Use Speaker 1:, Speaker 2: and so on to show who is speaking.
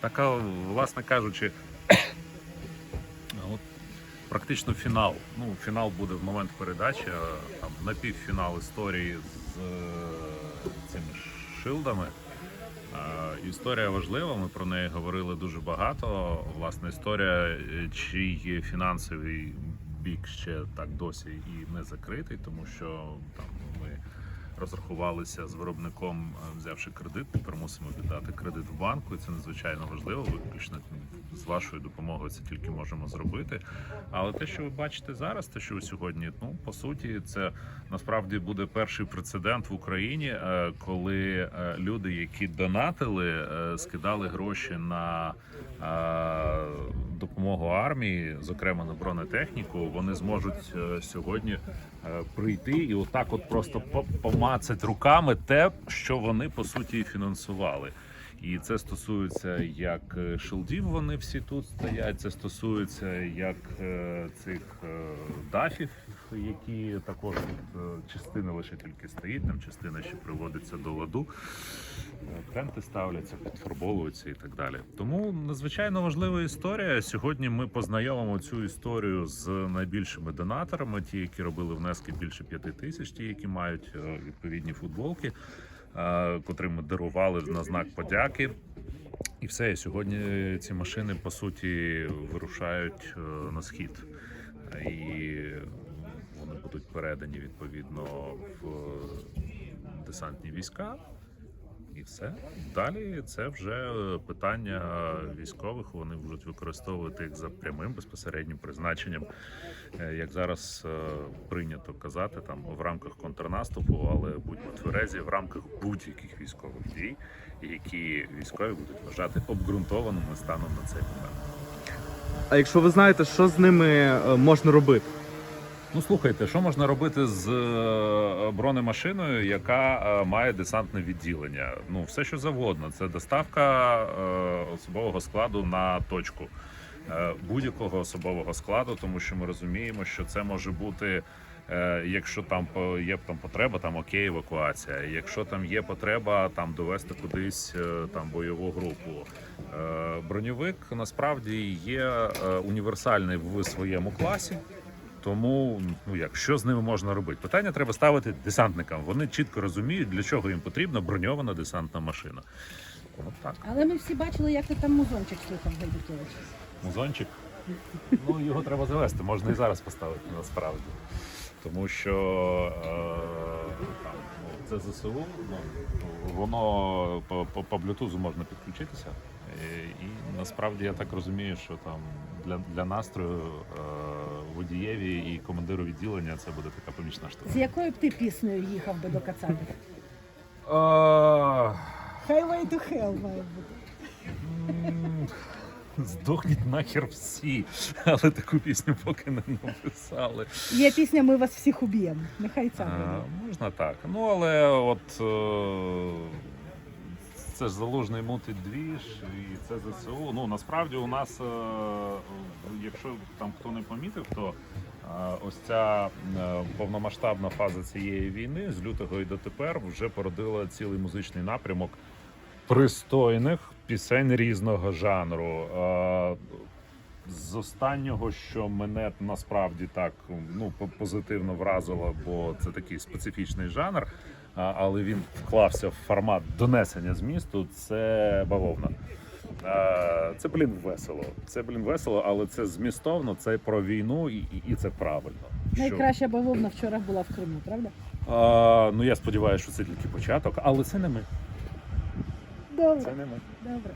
Speaker 1: така, власне кажучи, от, практично фінал. Ну, фінал буде в момент передачі, там напівфінал історії з е, цими шилдами. Історія важлива, ми про неї говорили дуже багато. Власне, історія, е, чий фінансовий бік ще так досі і не закритий, тому що там розрахувалися з виробником, е, взявши кредит. Тепер мусимо віддати кредит в банку, і це надзвичайно важливо. Виключно з вашою допомогою це тільки можемо зробити. Але те, що ви бачите зараз, те, що ви сьогодні, ну по суті, це насправді буде перший прецедент в Україні, е, коли е, люди, які донатили, скидали гроші на допомогу армії, зокрема на бронетехніку, вони зможуть е, сьогодні е, прийти і отак, от просто по- помацать руками те, що вони по суті фінансували. І це стосується як е, шилдів, вони всі тут стоять. Це стосується як е, цих е, дафів, які також частина лише тільки стоїть, там частина ще приводиться до ладу. Тенти ставляться, підфарбовуються і так далі. Тому надзвичайно важлива історія. Сьогодні ми познайомимо цю історію з найбільшими донаторами, ті, які робили внески більше п'яти тисяч, ті, які мають відповідні футболки, е, котрим ми дарували на знак подяки. І все, і сьогодні ці машини по суті вирушають е, на схід. І вони будуть передані відповідно в десантні війська. І все. Далі це вже е, питання військових. Вони будуть використовувати їх за прямим безпосереднім призначенням, Е, як зараз е, прийнято казати, там в рамках контрнаступу, але будьмо тверезі, в рамках будь-яких військових дій, які військові будуть вважати обґрунтованими станом на цей момент.
Speaker 2: А якщо ви знаєте, що з ними е, можна робити?
Speaker 1: Ну слухайте, що можна робити з е, бронемашиною, яка е, має десантне відділення? Ну, все що завгодно. Це доставка е, особового складу на точку будь-якого особового складу, тому що ми розуміємо, що це може бути. Якщо там є там потреба, там окей, евакуація. Якщо там є потреба, там довести кудись там бойову групу. Броньовик насправді є універсальний в своєму класі. Тому ну як що з ними можна робити? Питання треба ставити десантникам. Вони чітко розуміють, для чого їм потрібна броньована десантна машина. От так.
Speaker 3: Але ми всі бачили, як ти там музончик слухав Гайдукевич.
Speaker 1: Музончик. Ну його треба завести. Можна і зараз поставити насправді. Тому що е, там, ну, це ЗСУ, ну, воно по, по, по Bluetooth можна підключитися. І, і насправді я так розумію, що там для, для настрою е, водієві і командиру відділення це буде така помічна штука.
Speaker 3: З якою б ти піснею їхав би до Кацапів? Highway to Hell має бути.
Speaker 1: Здохніть нахер всі, але таку пісню поки не написали.
Speaker 3: Є пісня Ми вас всіх уб'ємо. Нехай це буде.
Speaker 1: можна так. Ну але от е, це ж залужний мутить двіж, і це ЗСУ. Ну насправді у нас, е, якщо там хто не помітив, то е, ось ця е, повномасштабна фаза цієї війни з лютого і дотепер вже породила цілий музичний напрямок пристойних пісень різного жанру. З останнього, що мене насправді так ну позитивно вразило, бо це такий специфічний жанр, але він вклався в формат донесення змісту. Це бавовна. Це блін весело. Це блін весело, але це змістовно, це про війну і, і це правильно.
Speaker 3: Найкраща бавовна вчора була в Криму, правда?
Speaker 1: А, ну я сподіваюся, що це тільки початок, але це не ми.
Speaker 3: Добре,
Speaker 1: Це не ми.
Speaker 3: добре.